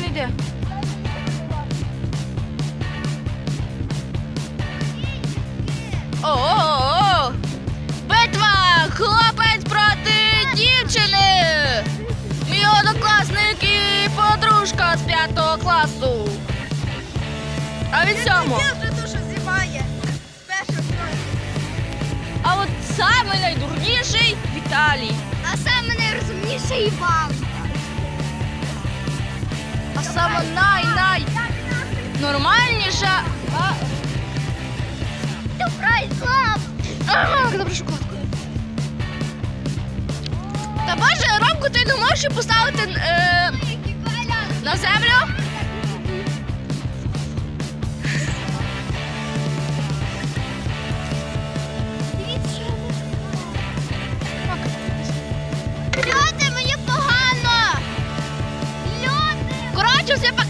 не йде. О-о-о! Битва! Хлопець проти дівчини! Мій однокласник і подружка з п'ятого класу. А від сьомого. Ти вже дуже зіває. А от самий найдурніший Віталій. А саме найрозумніший Іван. А саме най-най нормальніша. Добре шоколадку. Та боже, Ромку, ти не можеш поставити е, на землю? 就先放